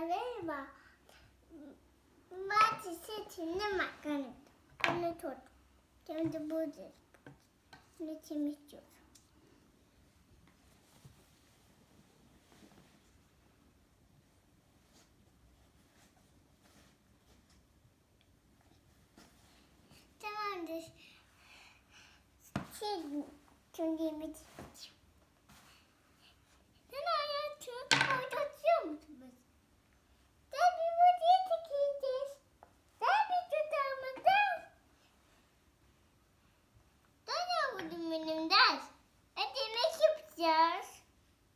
merhaba. Ben çiçeğimle makarna. Onu tut. Şimdi burada. Şimdi temizliyorum. Tamamdır. Şey, şimdi yemek yiyeceğim. Yapacağız.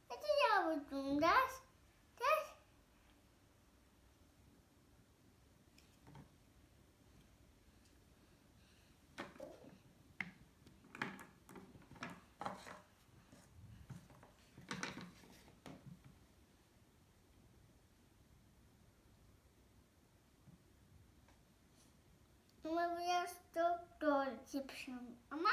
Hadi yavrum ders. Ders. Ama biraz çok doğru yapıyorum. Ama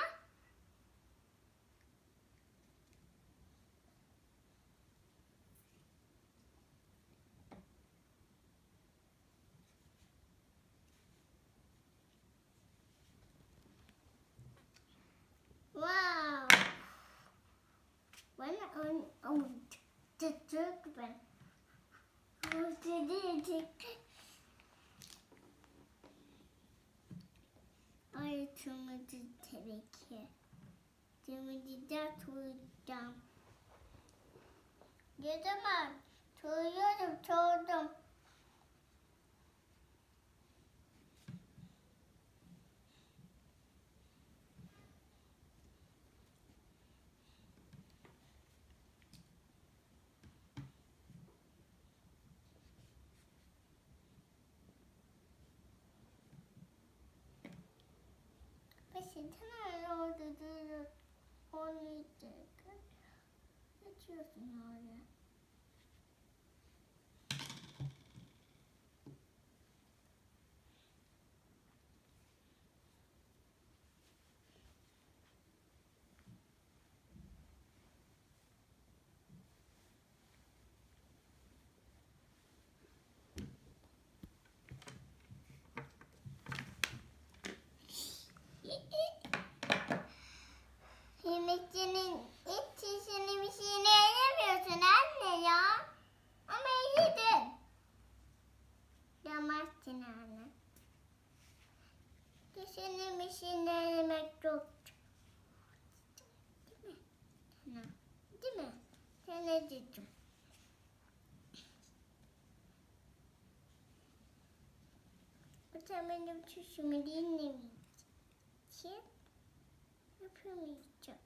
Bana on on çok ben. Dedi Ay tümüdü tabii ki. Tümüdü de tuğacağım. Gidemem. Tuğuyorum, tuğdum. Hemen orada durup oynayacak. Açıyorsun oraya. Yamazsın anne. Çişini bir şeyine yemek yok. Değil mi? Değil mi? Sen ne dedin? Sen benim çişimi dinlemeyeceksin. Yapamayacak.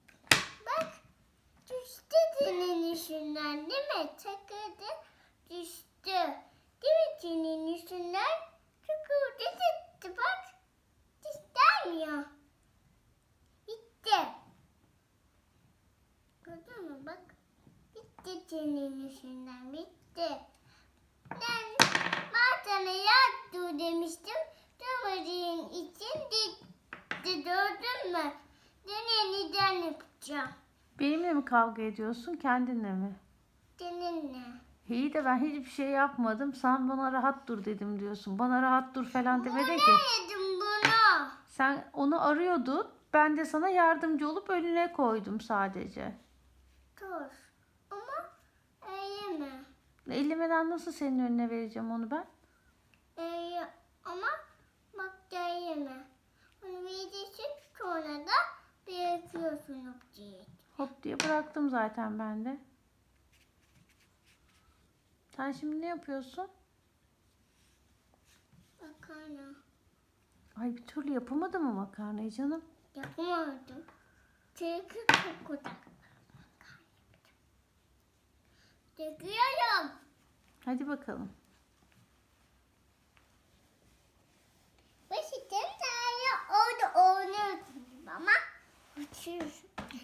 Bak düştü senin üstünden değil mi? Takıldı düştü. Değil mi senin üstünden? Takıldı gitti bak. İstemiyor. Gitti. Gördün mü bak. Bitti senin üstünden bitti. Ben, yat dur demiştim. Durmadığın için gitti gördün mü? Deneniden yapacağım. Benimle mi kavga ediyorsun kendinle mi? Seninle. İyi de ben hiçbir şey yapmadım. Sen bana rahat dur dedim diyorsun. Bana rahat dur falan demedin ki. Ne yedim bunu? Sen onu arıyordun. Ben de sana yardımcı olup önüne koydum sadece. Dur. Ellemeden nasıl senin önüne vereceğim onu ben? Eğe. Ama bak eğme. Onu verirsin sonra da bırakıyorsun objeyi. Hop diye bıraktım zaten ben de. Sen şimdi ne yapıyorsun? Makarna. Ay bir türlü yapamadı mı makarnayı canım? Yapamadım. Çünkü çok uzak. Döküyorum. Hadi bakalım.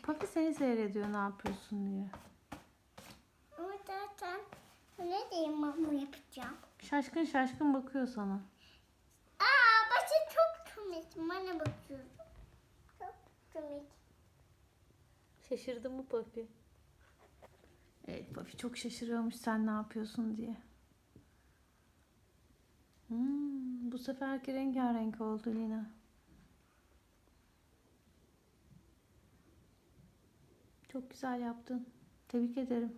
Papi seni seyrediyor ne yapıyorsun diye. Ama zaten ne diyeyim mama yapacağım. Şaşkın şaşkın bakıyor sana. Aa başı çok komik. Bana bakıyorum. Çok komik. Şaşırdı mı Papi? Evet, Buffy çok şaşırıyormuş sen ne yapıyorsun diye. Hmm, bu seferki rengarenk oldu Lina. Çok güzel yaptın. Tebrik ederim.